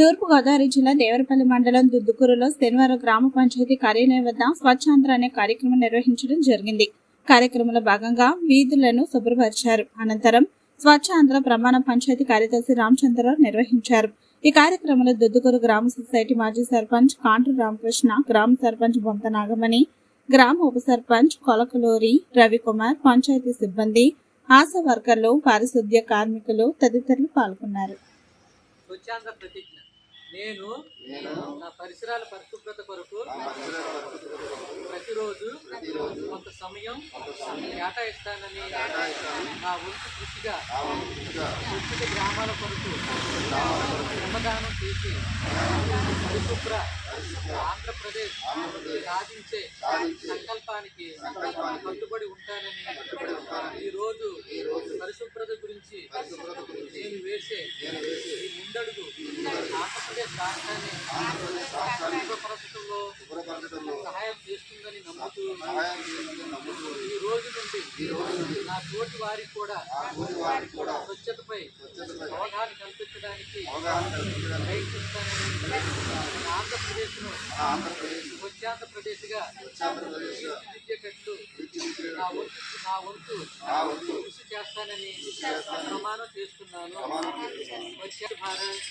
తూర్పుగోదావరి జిల్లా దేవరపల్లి మండలం దుద్దుకూరులో శనివారం గ్రామ పంచాయతీ కార్యాలయం వద్ద స్వచ్ఛాంధ్ర అనే కార్యక్రమం నిర్వహించడం జరిగింది. కార్యక్రమంలో భాగంగా వీధులను శుభ్రపరిచారు. అనంతరం స్వచ్ఛాంధ్ర ప్రమాణ పంచాయతీ కార్యదర్శి రామచంద్రరావు నిర్వహించారు. ఈ కార్యక్రమంలో దుద్దుకూరు గ్రామ సొసైటీ మాజీ సర్పంచ్ కాంట్రు రామకృష్ణ గ్రామ సర్పంచ్ బొంత నాగమణి గ్రామ ఉప సర్పంచ్ కొలకలూరి రవికుమార్ పంచాయతీ సిబ్బంది ఆశా వర్కర్లు పారిశుద్ధ్య కార్మికులు తదితరులు పాల్గొన్నారు. స్వచ్ఛాంధ్ర ప్రతిజ్ఞ. నేను నా పరిసరాల పరిశుభ్రత కొరకు ప్రతిరోజు కొంత సమయం కేటాయిస్తానని నా వంతు కృషిగా ప్రస్తుత గ్రామాల కొరకు శ్రమదానం చేసి పరిశుభ్ర ఆంధ్రప్రదేశ్ సాధించే సంకల్పానికి కట్టుబడి ఉంటానని ఈ రోజు పరిశుభ్రత గురించి నేను వేసే ఈ ముందడుగు ఆంధ్రప్రదేశ్ రాష్ట్రాన్ని శుభ్రపరచడంలో సహాయం చేస్తుందని నమ్ముతూ ఈ రోజు నుండి నా తోటి వారికి కూడా వారికి కూడా వచ్చలపై స్వచ్ఛతపై అవగాహన కల్పించడానికి ప్రయత్నిస్తానని ఆంధ్రప్రదేశ్ను స్వచ్ఛాంధ్రప్రదేశ్గా తీర్చిదిద్దేటట్లు నా వంతు నా వంతు కృషి చేస్తానని ప్రమాణం చేస్తున్నాను స్వచ్ఛ భారత్